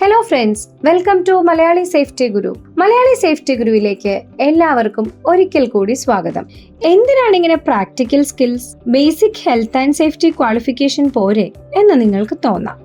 Hello friends welcome to Malayali safety Guru Malayali safety ഗുരുവിലേക്ക് എല്ലാവർക്കും ഒരിക്കൽ കൂടി സ്വാഗതം. എന്തിനാണ് ഇങ്ങനെ practical skills basic health and safety qualification പോരെ എന്ന് നിങ്ങൾക്ക് തോന്നാം.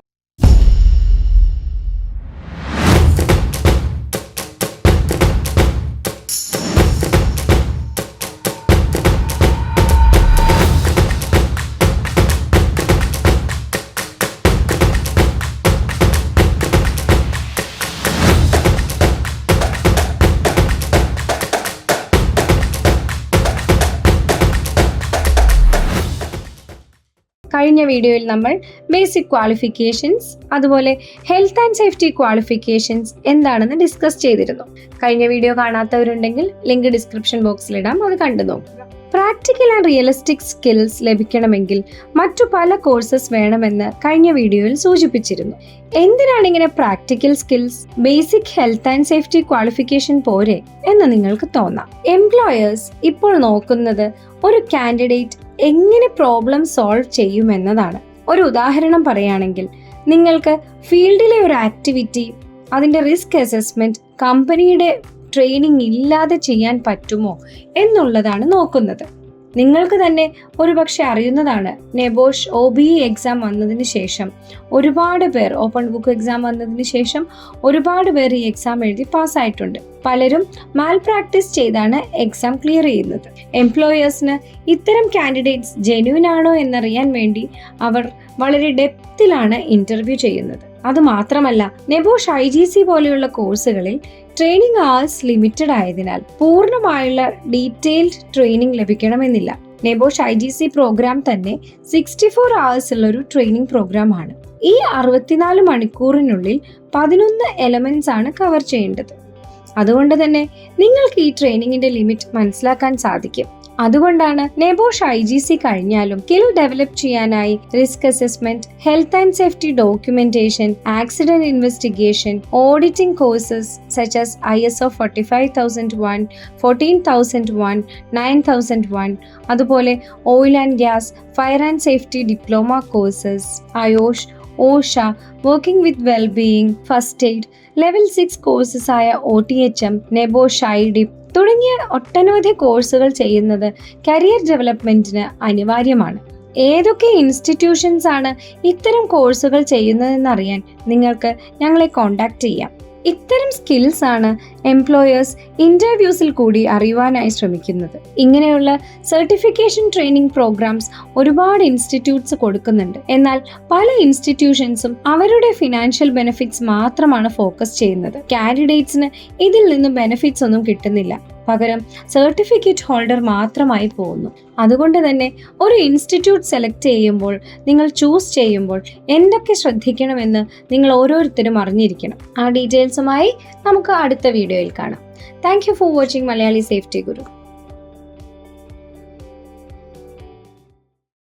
കഴിഞ്ഞ വീഡിയോയിൽ നമ്മൾ ബേസിക് ക്വാളിഫിക്കേഷൻസ് അതുപോലെ ഹെൽത്ത് ആൻഡ് സേഫ്റ്റി ക്വാളിഫിക്കേഷൻസ് എന്താണെന്ന് ഡിസ്കസ് ചെയ്തിരുന്നു. കഴിഞ്ഞ വീഡിയോ കാണാത്തവരുണ്ടെങ്കിൽ ലിങ്ക് ഡിസ്ക്രിപ്ഷൻ ബോക്സിലിടാം അത് കണ്ടു നോക്കുക പ്രാക്ടിക്കൽ ആൻഡ് റിയലിസ്റ്റിക് സ്കിൽസ് ലഭിക്കണമെങ്കിൽ മറ്റു പല കോഴ്സസ് വേണമെന്ന് കഴിഞ്ഞ വീഡിയോയിൽ സൂചിപ്പിച്ചിരുന്നു. എന്തിനാണ് ഇങ്ങനെ practical skills basic health and safety qualification പോരെ എന്ന് നിങ്ങൾക്ക് തോന്നാം. എംപ്ലോയേഴ്സ് ഇപ്പോൾ നോക്കുന്നത് ഒരു കാൻഡിഡേറ്റ് എങ്ങനെ പ്രോബ്ലം സോൾവ് ചെയ്യുമെന്നതാണ് ഒരു ഉദാഹരണം പറയുകയാണെങ്കിൽ നിങ്ങൾക്ക് ഫീൽഡിലെ ഒരു ആക്ടിവിറ്റി അതിന്റെ റിസ്ക് അസസ്മെന്റ് കമ്പനിയുടെ ട്രെയിനിങ് ഇല്ലാതെ ചെയ്യാൻ പറ്റുമോ എന്നുള്ളതാണ് നോക്കുന്നത്. നിങ്ങൾക്ക് തന്നെ ഒരുപക്ഷെ അറിയുന്നതാണ്. നെബോഷ് ഒ ബി എക്സാം വന്നതിന് ശേഷം ഒരുപാട് പേർ ഓപ്പൺ ബുക്ക് എക്സാം വന്നതിന് ശേഷം ഒരുപാട് പേർ ഈ എക്സാം എഴുതി പാസ്സായിട്ടുണ്ട്. പലരും മാൽ പ്രാക്ടീസ് ചെയ്താണ് എക്സാം ക്ലിയർ ചെയ്യുന്നത്. എംപ്ലോയേഴ്സിന് ഇത്തരം കാൻഡിഡേറ്റ്സ് ജെന്യൂൻ ആണോ എന്നറിയാൻ വേണ്ടി അവർ വളരെ ഡെപ്തിലാണ് ഇന്റർവ്യൂ ചെയ്യുന്നത്. അത് മാത്രമല്ല നെബോഷ് ഐ ജി സി പോലെയുള്ള കോഴ്സുകളിൽ ട്രെയിനിങ് ആവേഴ്സ് ലിമിറ്റഡ് ആയതിനാൽ പൂർണമായുള്ള detailed training ലഭിക്കണമെന്നില്ല. NEBOSH I G C program തന്നെ സിക്സ്റ്റി ഫോർ അവേഴ്സ് ഉള്ള ഒരു ട്രെയിനിങ് പ്രോഗ്രാം ആണ്. ഈ അറുപത്തിനാല് മണിക്കൂറിനുള്ളിൽ പതിനൊന്ന് എലമെന്റ്സ് ആണ് കവർ ചെയ്യേണ്ടത്. അതുകൊണ്ട് തന്നെ നിങ്ങൾക്ക് ഈ ട്രെയിനിങ്ങിന്റെ ലിമിറ്റ് മനസ്സിലാക്കാൻ സാധിക്കും. അതുകൊണ്ടാണ് നെബോഷ് ഐ ജി സി കഴിഞ്ഞാലും കിൽ ഡെവലപ്പ് ചെയ്യാനായി risk assessment health and safety documentation accident investigation auditing courses such as I S O forty five thousand one fourteen thousand one nine thousand one അതുപോലെ oil and gas fire and safety diploma courses IOSH OSHA working with wellbeing first aid level six courses ആയ O T H M NEBOSH IDip തുടങ്ങിയ ഒട്ടനവധി കോഴ്സുകൾ ചെയ്യുന്നത് career ഡെവലപ്മെന്റിന് അനിവാര്യമാണ്. ഏതൊക്കെ institutions ആണ് ഇത്തരം കോഴ്സുകൾ ചെയ്യുന്നതെന്നറിയാൻ നിങ്ങൾക്ക് ഞങ്ങളെ കോൺടാക്ട് ചെയ്യാം. ഇത്തരം സ്കിൽസ് ആണ് എംപ്ലോയേഴ്സ് ഇന്റർവ്യൂസിൽ കൂടി അറിയുവാനായി ശ്രമിക്കുന്നത്. ഇങ്ങനെയുള്ള സർട്ടിഫിക്കേഷൻ ട്രെയിനിങ് പ്രോഗ്രാംസ് ഒരുപാട് ഇൻസ്റ്റിറ്റ്യൂട്ട്സ് കൊടുക്കുന്നുണ്ട്. എന്നാൽ പല ഇൻസ്റ്റിറ്റ്യൂഷൻസും അവരുടെ ഫിനാൻഷ്യൽ ബെനിഫിറ്റ്സ് മാത്രമാണ് ഫോക്കസ് ചെയ്യുന്നത്. കാൻഡിഡേറ്റ്സിന് ഇതിൽ നിന്നും ബെനിഫിറ്റ്സ് ഒന്നും കിട്ടുന്നില്ല. പകരം സർട്ടിഫിക്കറ്റ് ഹോൾഡർ മാത്രമായി പോകുന്നു. അതുകൊണ്ട് തന്നെ ഒരു ഇൻസ്റ്റിറ്റ്യൂട്ട് സെലക്ട് ചെയ്യുമ്പോൾ നിങ്ങൾ ചൂസ് ചെയ്യുമ്പോൾ എന്തൊക്കെ ശ്രദ്ധിക്കണമെന്ന് നിങ്ങൾ ഓരോരുത്തരും അറിഞ്ഞിരിക്കണം. ആ ഡീറ്റെയിൽസുമായി നമുക്ക് അടുത്ത വീഡിയോയിൽ കാണാം. Thank you for watching Malayali safety Guru